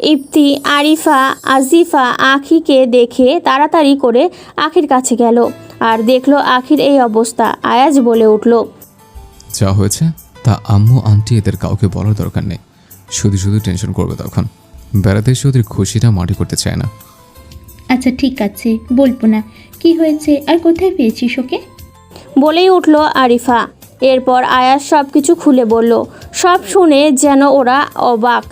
ইফতি আরিফা আজিফা আখিকে দেখে তাড়াতাড়ি করে আখির কাছে গেল আর দেখল আখির এই অবস্থা। আয়াজ বলে উঠল যা হয়েছে তা আম্মু আন্টি এদের কাউকে বলার দরকার নেই। শুধু শুধু টেনশন করবে তখন। বেড়াতে এসে ওদের খুশিটা মাটি করতে চায় না। আচ্ছা ঠিক আছে বলব না। কি হয়েছে? আর কোথায় পেয়েছিস ওকে? বলেই উঠল আরিফা। এরপর আয়াস সব কিছু খুলে বলল সব শুনে যেন ওরা অবাক।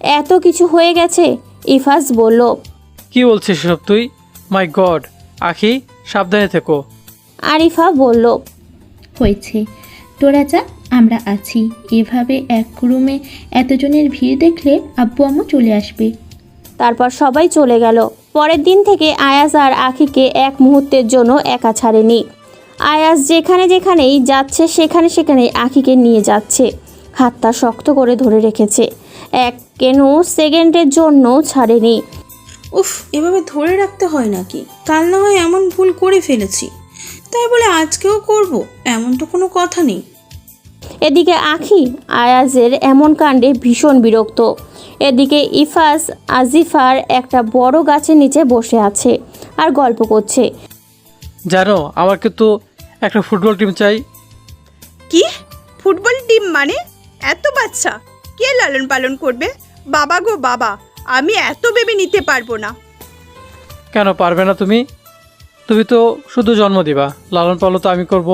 এত কিছু হয়ে গেছে ইফাজ বলল। কি বলছিস সব তুই? মাই গড আখি সাবধানে থেকো। আরিফা বলল হয়েছে। তোরা যা আমরা আছি। এভাবে এক রুমে এতজনের ভিড় দেখলে আব্বু আম্মু চলে আসবে। তারপর সবাই চলে গেল। পরের দিন থেকে আয়াস আর আখিকে এক মুহূর্তের জন্য একা ছাড়েনি। আয়াস যেখানে যেখানেই যাচ্ছে সেখানে সেখানেই আখিকে নিয়ে যাচ্ছে। হাতটা শক্ত করে ধরে রেখেছে। এক কেন সেকেন্ডের জন্য ছাড়েনি। উফ এভাবে ধরে রাখতে হয় নাকি? কাল না হয় এমন ভুল করে ফেলেছি। তাই বলে আজকেও করব এমন তো কোনো কথা নেই। এদিকে আখি আয়াজের এমন কাণ্ডে ভীষণ বিরক্ত। এদিকে ইফাস আজিফার একটা বড় গাছের নিচে বসে আছে আর গল্প করছে। জানো আমার কিন্তু একটা ফুটবল টিম চাই। কি? ফুটবল টিম মানে? এত বাচ্চা কে লালন পালন করবে? বাবা গো বাবা আমি এত বেবি নিতে পারব না। কেন পারবে না তুমি? তুমি তো শুধু জন্ম দিবা লালন পালন তো আমি করব।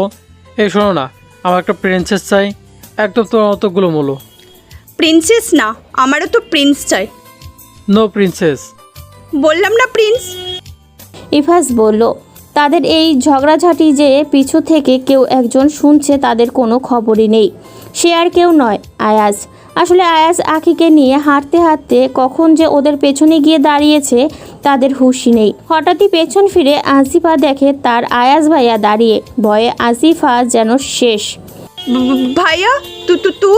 এই শোনো না আমার একটা প্রিন্সেস চাই একদম তোমার মতো গুলোমুলো। প্রিন্সেস না আমারও তো প্রিন্স চাই। নো প্রিন্সেস বললাম না প্রিন্স ইফাস বলল তাদের এই ঝগড়াঝাটি যে পিছু থেকে কেউ একজন শুনছে তাদের কোনো খবরই নেই। সে আর কেউ নয় আয়াজ আসলে আয়াজ আখিকে নিয়ে হাঁটতে হাঁটতে কখন যে ওদের পেছনে গিয়ে দাঁড়িয়েছে তাদের হুঁশই নেই। হঠাৎই পেছন ফিরে আসিফা দেখে তার আয়াজ ভাইয়া দাঁড়িয়ে। ভয়ে আসিফা যেন শেষ। ভাইয়া তু তু তু?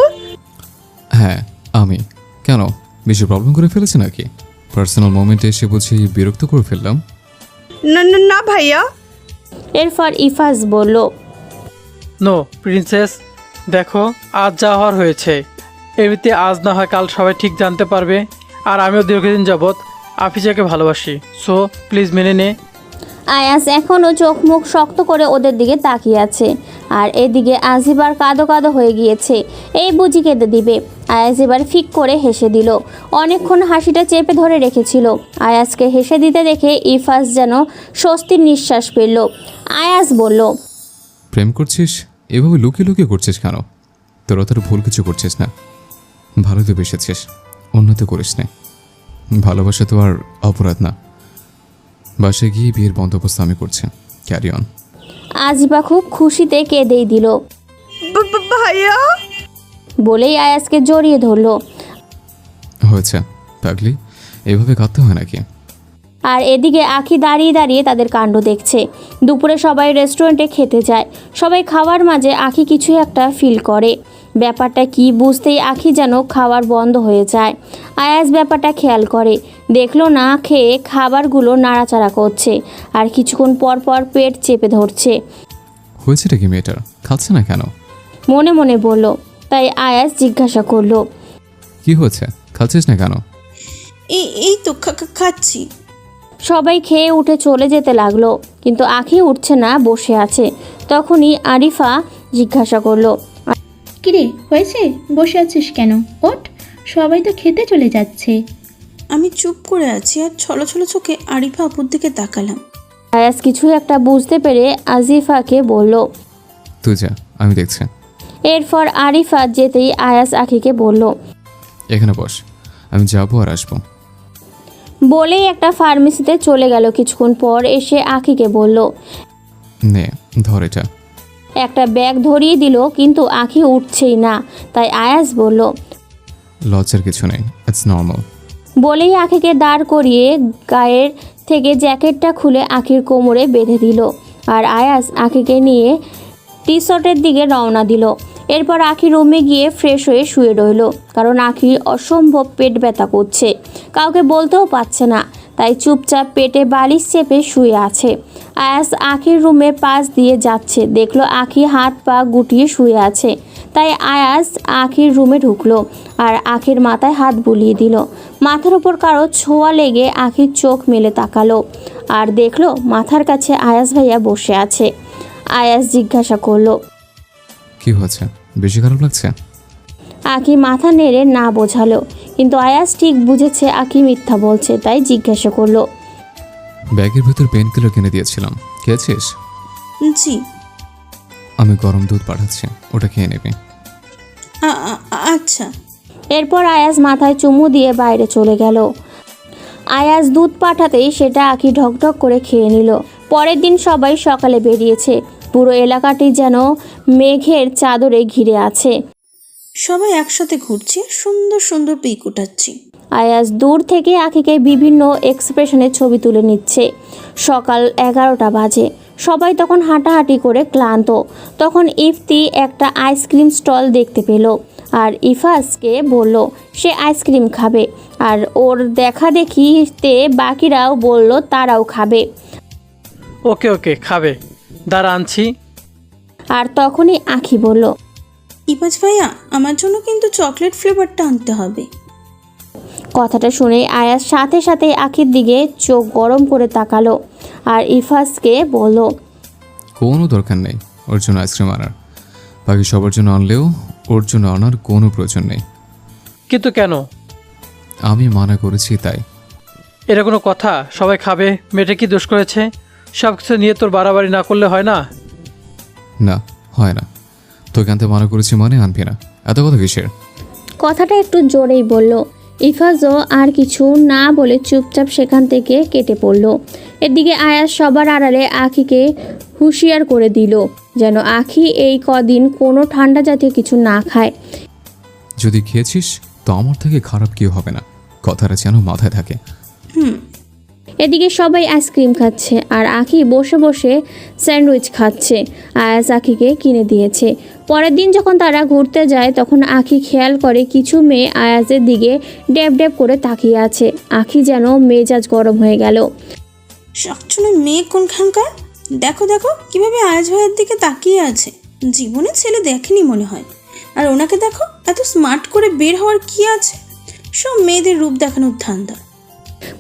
হ্যাঁ আমি। কেন? বেশি প্রবলেম করে ফেলেছে নাকি? পার্সোনাল মোমেন্টে এসে বুঝি বিরক্ত করে ফেললাম। না না- না ভাইয়া। এরপর ইফাজ বলল নো প্রিন্সেস দেখো আজ যা হওয়ার হয়েছে। এমনিতে আজ না হয় কাল সবাই ঠিক জানতে পারবে আর আমিও দীর্ঘদিন যাবৎ আফিজাকে ভালোবাসি। সো প্লিজ মেনে নে। আয়াস এখনও চোখ মুখ শক্ত করে ওদের দিকে তাকিয়ে আছে আর এদিকে আজিবার কাদো কাদো হয়ে গিয়েছে। এই বুঝি কেঁদে দিবে। আয়াস এবার ফিক করে হেসে দিল। অনেকক্ষণ হাসিটা চেপে ধরে রেখেছিল। আয়াসকে হেসে দিতে দেখে ইফাস যেন স্বস্তির নিঃশ্বাস ফেলল। আয়াস বলল প্রেম করছিস? এভাবে লুকিয়ে লুকিয়ে করছিস কেন? তোর তোর ভুল কিছু করছিস না। ভালো তো বেসেছিস উন্নত করিস না। ভালোবাসা তো আর অপরাধ না। বাসায় গিয়ে বিয়ের বন্দোবস্ত আমি করছি। ক্যারি অন আজিবা খুব খুশিতে কেঁদেই দিল। ভাইয়া বলেই আয়াসকে জড়িয়ে ধরলো। হয়েছে পাগলি? এভাবে কাঁদতে হয় নাকি? আর এদিকে আখি দাঁড়িয়ে দাঁড়িয়ে তাদের কাণ্ড দেখছে। দুপুরে সবাই রেস্টুরেন্টে খেতে যায়। সবাই খাওয়ার মাঝে আখি কিছু একটা ফিল করে। ব্যাপারটা কি বুঝতেই আখি যেন খাওয়ার বন্ধ হয়ে যায়। আয়াস ব্যাপারটা খেয়াল করে। দেখল না খেয়ে খাবারগুলো নাড়াচাড়া করছে আর কিছুক্ষণ পর পর পেট চেপে ধরছে। হয়েছেটা কি মেয়েটার? খাচ্ছে না কেন? মনে মনে বলল তাই আয়াস জিজ্ঞাসা করল কি হয়েছে? খাচ্ছিস না কেন? এই এই তো খা- খা- খাচ্ছি। সবাই খেয়ে উঠে চলে যেতে লাগল কিন্তু আখি উঠছে না বসে আছে। তখনই আরিফা জিজ্ঞাসা করল কিরে হয়েছে? বসে আছিস কেন? ওঠ সবাই তো খেতে চলে যাচ্ছে। আমি চুপ করে আছি আর ছলো ছলো চোখে আরিফা আপুর দিকে তাকালাম। আয়াস কিছু একটা বুঝতে পেরে আজিফাকে বলল তুই যা আমি দেখছি। এরপর আরিফা যেতেই আয়াস আখিকে বলল এখানে বস আমি যাব আর আসব। বলেই একটা ফার্মেসিতে চলে গেল। কিছুক্ষণ পর এসে আখিকে বলল নে ধর এটা। একটা ব্যাগ ধরিয়ে দিল কিন্তু আখি উঠছেই না। তাই আয়াস বলল লজ্জার কিছু নেই ইটস নর্মাল বলেই আখিকে দাঁড় করিয়ে গায়ের থেকে জ্যাকেটটা খুলে আখির কোমরে বেঁধে দিল। আর আয়াস আখিকে নিয়ে টি শার্টের দিকে রওনা দিল। এরপর আখি রুমে গিয়ে ফ্রেশ হয়ে শুয়ে রইল। কারণ আখির অসম্ভব পেট ব্যথা করছে। কাউকে বলতেও পারছে না। তাই চুপচাপ পেটে বালিশ চেপে শুয়ে আছে। আয়াস আখির রুমে পাশ দিয়ে যাচ্ছে। দেখল আখি হাত পা গুটিয়ে শুয়ে আছে। তাই আয়াস আখির রুমে ঢুকলো আর আখির মাথায় হাত বুলিয়ে দিল। মাথার উপর কারও ছোঁয়া লেগে আখির চোখ মেলে তাকালো আর দেখল মাথার কাছে আয়াস ভাইয়া বসে আছে। আয়াস জিজ্ঞাসা করল কি হয়েছে? বেশি খারাপ লাগছে? আকি মাথা নেড়ে না বোঝালো কিন্তু আয়াস ঠিক বুঝেছে আকি মিথ্যা বলছে তাই জিজ্ঞাসা করল। ব্যাগের ভেতর পেন কিলার কিনে দিয়েছিলাম। খেয়েছিস? জি। আমি গরম দুধ পাঠাচ্ছি ওটা খেয়ে নেবে। আ- আ- আচ্ছা। এরপর আয়াস মাথায় চুমু দিয়ে বাইরে চলে গেল। আয়াস দুধ পাঠাতেই সেটা আখি ঢকঢক করে খেয়ে নিল। পরের দিন সবাই সকালে বেরিয়েছে। পুরো এলাকাটি যেন মেঘের চাদরে ঘিরে আছে। সবাই একসাথে ঘুরছি সুন্দর সুন্দর পিক উঠাচ্ছি। আয়াস দূর থেকে আখিকে বিভিন্ন এক্সপ্রেশনের ছবি তুলে নিচ্ছে। সকাল এগারোটা বাজে। সবাই তখন হাঁটাহাঁটি করে ক্লান্ত। তখন ইফতি একটা আইসক্রিম স্টল দেখতে পেল আর ইফাসকে বলল সে আইসক্রিম খাবে। আর ওর দেখা দেখিতে বাকিরাও বলল তারাও খাবে। ওকে ওকে খাবে। দাঁড়া আনছি। আর তখনই আখি বলল ইপাজ ভাইয়া আমার জন্য কিন্তু চকলেট ফ্লেভারটা আনতে হবে। কথাটা শুনে আয়াস সাথে সাথে আখির দিকে চোখ গরম করে তাকালো আর ইফাজকে বলল কোনো দরকার নেই ওর জন্য আইসক্রিম আনার। বাকি সবার জন্য আনলেও ওর জন্য আনার কোনো প্রয়োজন নেই। কিন্তু কেন? আমি মানা করেছি তাই। এটা কোনো কথা? সবাই খাবে? মেয়েটা কি দোষ করেছে? সব কিছু নিয়ে তোর বাড়াবাড়ি না করলে হয় না? না হয় না। তোকে আনতে মানা করেছি মানে আনবি না। এত কথা কিসের? কথাটা একটু জোরেই বলল। ইফাজও আর কিছু না বলে চুপচাপ সেখান থেকে কেটে পড়ল। এদিকে আয়াস সবার আড়ালে আখিকে হুঁশিয়ার করে দিল যেন আখি এই কদিন কোনো ঠান্ডা জাতীয় কিছু না খায়। যদি খেয়েছিস তো আমার থেকে খারাপ কেউ হবে না। কথাটা যেন মাথায় থাকে। এদিকে সবাই আইসক্রিম খাচ্ছে আর আখি বসে বসে স্যান্ডউইচ খাচ্ছে আয়াস আখিকে কিনে দিয়েছে। পরের দিন যখন তারা ঘুরতে যায়, তখন আখি খেয়াল করে কিছু মেয়ে আয়াজের দিকে ড্যাব ড্যাব করে তাকিয়ে আছে। আখি যেন মেজাজ গরম হয়ে গেল। শাকচুনে মেয়ে কোনখানকার? দেখো দেখো, কীভাবে আয়াজ ভাইয়ের দিকে তাকিয়ে আছে। জীবনে ছেলে দেখেনি মনে হয়। আর ওনাকে দেখো, এত স্মার্ট করে বের হওয়ার কি আছে? সব মেয়েদের রূপ দেখানোর ধান্দা।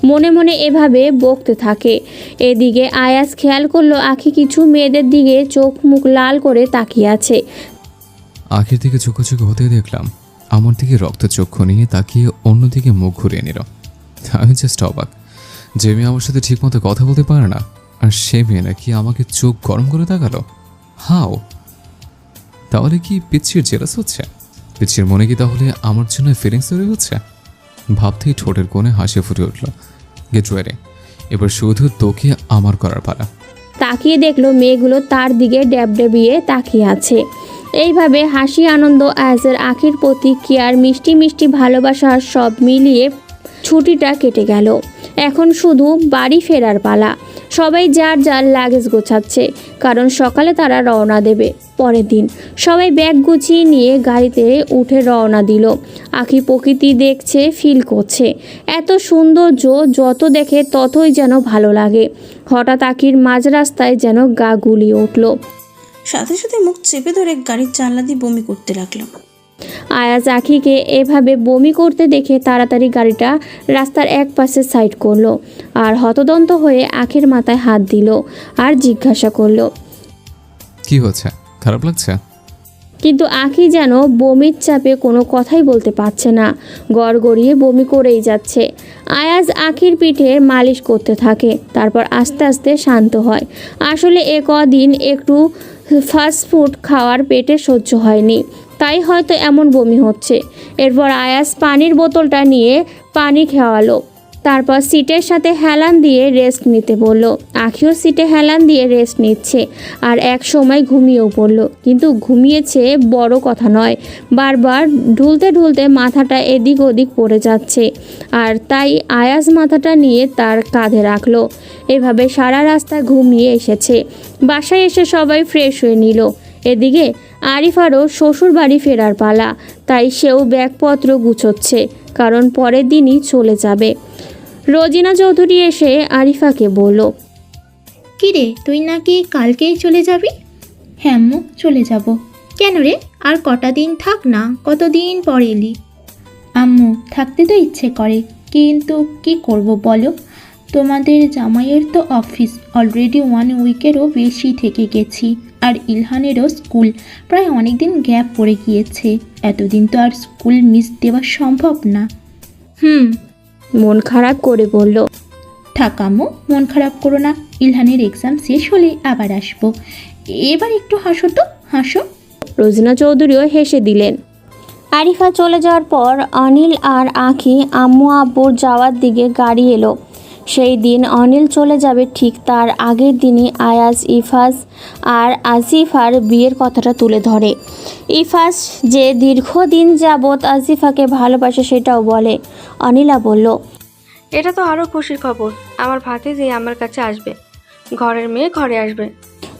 মনে মনে এভাবে বকতে থাকে। এদিকে আয়াস খেয়াল করল আখি কিছু মেয়েদের দিকে চোখ মুখ লাল করে তাকিয়ে আছে। আখের দিকে চোখোচোখো হতে দেখলাম। আমার দিকে রক্ত রক্তচক্ষু নিয়ে তাকিয়ে অন্যদিকে মুখ ঘুরিয়ে নিল। আমি জাস্ট অবাক। যে মেয়ে আমার সাথে ঠিকমতো কথা বলতে পারে না, আর সে মেয়ে নাকি আমাকে চোখ গরম করে তাকালো। হাও! তাহলে কি পিচ্ছির জেলাস হচ্ছে? পিচ্ছির মনে কি তাহলে আমার জন্য ফিলিংস তৈরি হচ্ছে? ভাবতেই ঠোঁটের কোণে হাসি ফুটে উঠল। গেটওয়ারে এবার শুধু তোকে আমার করার পালা। তাকিয়ে দেখল মেয়েগুলো তার দিকে ড্যাব ডেবিয়ে তাকিয়ে আছে। এইভাবে হাসি, আনন্দ আয়াজের আখির প্রতিক্রিয়ার মিষ্টি মিষ্টি ভালোবাসার সব মিলিয়ে ছুটিটা কেটে গেল। এখন শুধু বাড়ি ফেরার পালা। সবাই যার যার লাগেজ গোছাচ্ছে, কারণ সকালে তারা রওনা দেবে। পরের দিন সবাই ব্যাগ গুছিয়ে নিয়ে গাড়িতে উঠে রওনা দিল। আখি প্রকৃতি দেখছে ফিল করছে। এত সৌন্দর্য যত দেখে ততই যেন ভালো লাগে। হঠাৎ আখির মাঝ রাস্তায় যেন গা গুলিয়ে উঠল। সাথে সাথে মুখ চেপে ধরে গাড়ির জানলা দিয়ে বমি করতে লাগলাম আয়াজ আখিকে এভাবে বমি করতে দেখে তাড়াতাড়ি গাড়িটা রাস্তার এক পাশে সাইড করল আর হতদন্ত হয়ে আখের মাথায় হাত দিল আর জিজ্ঞাসা করল কি হচ্ছে? খারাপ লাগছে? কিন্তু আখি যেন বমির চাপে কোনো কথাই বলতে পারছে না। গড় গড়িয়ে বমি করেই যাচ্ছে। আয়াজ আখির পিঠে মালিশ করতে থাকে তারপর আস্তে আস্তে শান্ত হয়। আসলে এ কদিন একটু ফাস্ট ফুড খাওয়ার পেটে সহ্য হয়নি। তাই হয়তো এমন বমি হচ্ছে। এরপর আয়াস পানির বোতলটা নিয়ে পানি খাওয়ালো। তারপর সিটের সাথে হেলান দিয়ে রেস্ট নিতে বলল। আখিও সিটে হেলান দিয়ে রেস্ট নিচ্ছে আর এক সময় ঘুমিয়েও পড়ল। কিন্তু ঘুমিয়েছে বড় কথা নয়, বারবার ঢুলতে ঢুলতে মাথাটা এদিক ওদিক পড়ে যাচ্ছে আর তাই আয়াস মাথাটা নিয়ে তার কাঁধে রাখল। এভাবে সারা রাস্তা ঘুমিয়ে এসেছে। বাসায় এসে সবাই ফ্রেশ হয়ে নিল। এদিকে আরিফারও শ্বশুর বাড়ি ফেরার পালা, তাই সেও ব্যাগপত্র গুছোচ্ছে, কারণ পরের দিনই চলে যাবে। রোজিনা চৌধুরী এসে আরিফাকে বলল কিরে তুই নাকি কালকেই চলে যাবি? হ্যাঁ আম্মু, চলে যাব। কেন রে, আর কটা দিন থাক না কতদিন পর এলি? আম্মু, থাকতে তো ইচ্ছে করে, কিন্তু কি করব বলো? তোমাদের জামাইয়ের তো অফিস, অলরেডি ওয়ান উইকেরও বেশি থেকে গেছি। আর ইলহানেরও স্কুল। প্রায় অনেক দিন গ্যাপ পড়ে গিয়েছে। এতদিন তো আর স্কুল মিস দেওয়া সম্ভব না। হুম মন খারাপ করে বলল। ঠাকামো মন খারাপ করো না। ইলহানের এক্সাম শেষ হলেই আবার আসব। এবার একটু হাসো তো হাসো। রোজিনা চৌধুরীও হেসে দিলেন। আরিফা চলে যাওয়ার পর অনিল আর আঁখি আম্মু আব্বুর যাওয়ার দিকে গাড়ি এলো। সেই দিন অনিল চলে যাবে ঠিক তার আগের দিনই আয়াজ ইফাজ আর আসিফার বিয়ের কথাটা তুলে ধরে। ইফাজ যে দীর্ঘদিন যাবৎ আসিফাকে ভালোবাসে সেটাও বলে। অনিলা বলল এটা তো আরও খুশির খবর। আমার ভাতে যে আমার কাছে আসবে। ঘরের মেয়ে ঘরে আসবে।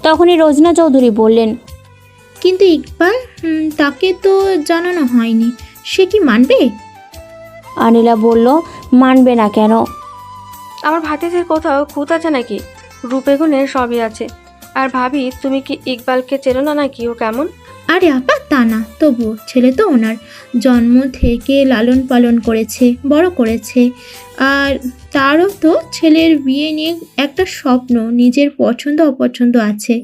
তখনই রোজনা চৌধুরী বললেন কিন্তু ইকবাল তাকে তো জানানো হয়নি। সে কি মানবে? অনিলা বলল মানবে না কেন? আমার ভাতিজির কোথাও খুঁত আছে নাকি? রূপে গুণে সবই আছে। আর ভাবি তুমি কি ইকবালকে চেনো না নাকি ও কেমন? আরে আপা তা না। তবুও ছেলে তো ওনার। জন্ম থেকে লালন পালন করেছে বড় করেছে। আর তারও তো ছেলের বিয়ে নিয়ে একটা স্বপ্ন নিজের পছন্দ অপছন্দ আছে।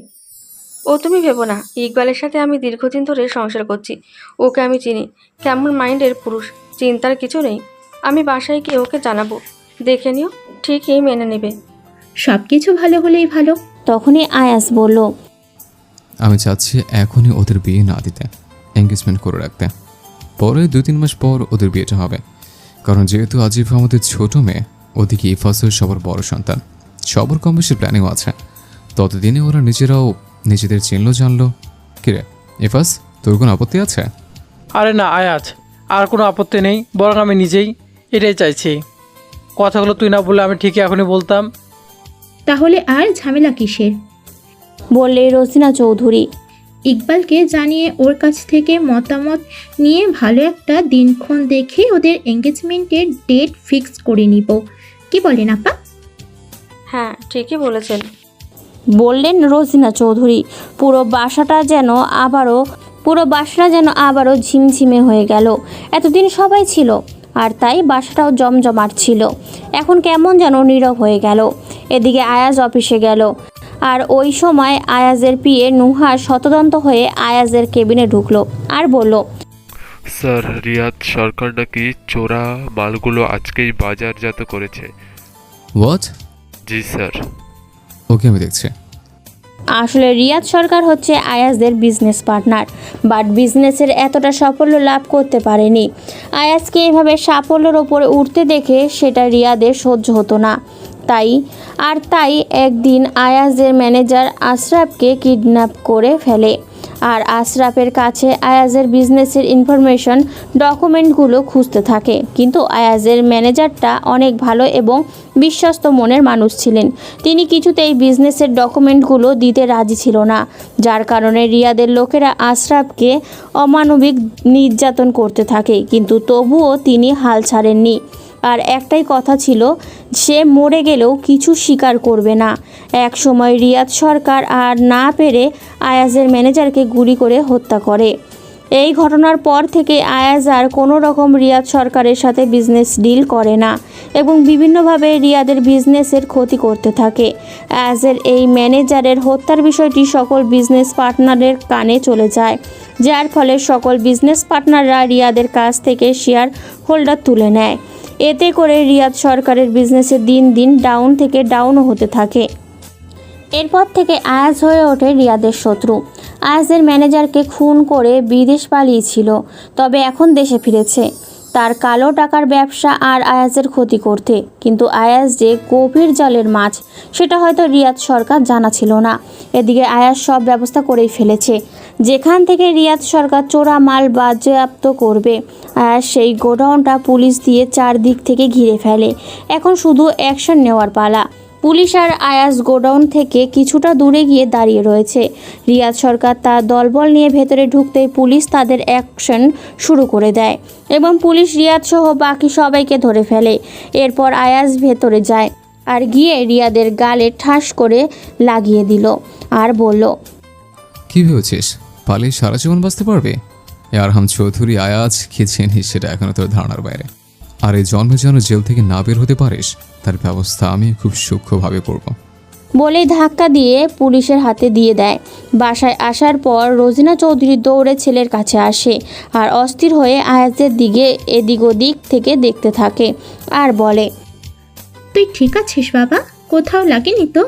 ও তুমি ভেবো না ইকবালের সাথে আমি দীর্ঘদিন ধরে সংসার করছি। ওকে আমি চিনি কেমন মাইন্ডের পুরুষ চিন্তার কিছু নেই। আমি বাসায় গিয়ে ওকে জানাব। দেখে নিও। ঠিকই মেনে নেবে। সব কিছু ভালো হলেই ভালো। তখনই আয়াস বলল আমি চাচ্ছি এখনই ওদের বিয়ে না দিতে এঙ্গেজমেন্ট করে রাখতে। পরে দুই তিন মাস পর ওদের বিয়েটা হবে। কারণ যেহেতু আজিফ আমাদের ছোট মেয়ে ওদিকে ইফাসের সবার বড় সন্তান। সবার কম বেশি প্ল্যানিংও আছে। ততদিনে ওরা নিজেরাও নিজেদের চিনলো জানলো। কিরে ইফাস তোর কোনো আপত্তি আছে? আরে না আয়াজ আর কোনো আপত্তি নেই। বরং আমি নিজেই এটাই চাইছি। কথাগুলো তুই না বললে আমি ঠিকই এখনই বলতাম। তাহলে আর ঝামেলা কিসের? বললে রোজিনা চৌধুরী ইকবালকে জানিয়ে ওর কাছ থেকে মতামত নিয়ে ভালো একটা দিনক্ষণ দেখে ওদের এঙ্গেজমেন্টের ডেট ফিক্স করে নিব। কি বলেন আপা? হ্যাঁ ঠিকই বলেছেন। বললেন রোজিনা চৌধুরী পুরো বাসাটা যেন আবারও পুরো বাসাটা যেন আবারও ঝিমঝিমে হয়ে গেল। এতদিন সবাই ছিল। আর তাই বাসাটাও জমজমাট ছিল। এখন কেমন যেন নীরব হয়ে গেল। এদিকে আয়াজ অফিসে গেল। আর ওই সময় আয়াজের পিয়ে নুহা শতদন্ত হয়ে আয়াজের কেবিনে ঢুকলো আর বলল স্যার রিয়াদ সরকার নাকি চোরা মালগুলো আজকেই বাজারজাত করেছে। What G sir. ওকে আমি দেখছি। আসলে রিয়াদ সরকার হচ্ছে আয়াসদের বিজনেস পার্টনার বাট বিজনেসের এতটা সাফল্য লাভ করতে পারেনি। আয়াসকে এভাবে সাফল্যের ওপরে উঠতে দেখে সেটা রিয়াদের সহ্য হতো না। তাই, আর তাই একদিন আয়াজের ম্যানেজার আশরাফকে কিডন্যাপ করে ফেলে। আর আশরাফের কাছে আয়াজের বিজনেসের ইনফরমেশন, ডকুমেন্টগুলো খুঁজতে থাকে। কিন্তু আয়াজের ম্যানেজারটা অনেক ভালো এবং বিশ্বস্ত মনের মানুষ ছিলেন। তিনি কিছুতেই বিজনেসের ডকুমেন্টগুলো দিতে রাজি ছিল না, যার কারণে রিয়াদের লোকেরা আশরাফকে অমানবিক নির্যাতন করতে থাকে। কিন্তু তবুও তিনি হাল ছাড়েননি। আর একটাই কথা ছিল, সে মরে গেলেও কিছু স্বীকার করবে না। এক সময় রিয়াদ সরকার আর না পেরে আয়াজের ম্যানেজারকে গুলি করে হত্যা করে। এই ঘটনার পর থেকে আয়াজ আর কোনো রকম রিয়াদ সরকারের সাথে বিজনেস ডিল করে না এবং বিভিন্নভাবে রিয়াদের বিজনেসের ক্ষতি করতে থাকে। আয়াজের এই ম্যানেজারের হত্যার বিষয়টি সকল বিজনেস পার্টনারের কানে চলে যায়, যার ফলে সকল বিজনেস পার্টনাররা রিয়াদের কাছ থেকে শেয়ার হোল্ডার তুলে নেয়। এতে করে রিয়াদ সরকারের বিজনেসে দিন দিন ডাউন থেকে ডাউনও হতে থাকে। এরপর থেকে আয়াজ হয়ে ওঠে রিয়াদের শত্রু। আয়াজের ম্যানেজারকে খুন করে বিদেশ পালিয়েছিল, তবে এখন দেশে ফিরেছে। তার কালো টাকার ব্যবসা আর আয়াজের ক্ষতি করতে। কিন্তু আয়াজ যে গভীর জলের মাছ, সেটা হয়তো রিয়াদ সরকার জানা ছিল না। এদিকে আয়াজ সব ব্যবস্থা করেই ফেলেছে। যেখান থেকে রিয়াদ সরকার চোরা মাল বাজেয়াপ্ত করবে, আয়াজ সেই গোডাউনটা পুলিশ দিয়ে চারদিক থেকে ঘিরে ফেলে। এখন শুধু অ্যাকশন নেওয়ার পালা। পুলিশ আর আয়াস গোডাউন থেকে কিছুটা দূরে গিয়ে দাঁড়িয়ে রয়েছে। রিয়াদ সরকার তার দলবল নিয়ে ভেতরে ঢুকতেই পুলিশ তাদের অ্যাকশন শুরু করে দেয় এবং পুলিশ রিয়াদ সহ বাকি সবাইকে ধরে ফেলে। এরপর আয়াস ভেতরে যায় আর গিয়ে রিয়াদের গালে ঠাস করে লাগিয়ে দিল আর বলল, কি ভেবেছিস? পালিয়ে সারা জীবন বাঁচতে পারবে? আর হাম চৌধুরী, আয়াজ চিনিস সেটা এখনও তোর ধারণার বাইরে। আর এই জন্মে যেন জেল থেকে না বের হতে পারিস তার ব্যবস্থা আমি খুব সূক্ষ্মভাবে করব। বলেই ধাক্কা দিয়ে পুলিশের হাতে দিয়ে দেয়। বাসায় আসার পর রোজিনা চৌধুরী দৌড়ে ছেলের কাছে আসে আর অস্থির হয়ে আয়াজের দিকে এদিক ওদিক থেকে দেখতে থাকে আর বলে তুই ঠিক আছিস বাবা? কোথাও লাগেনি তো?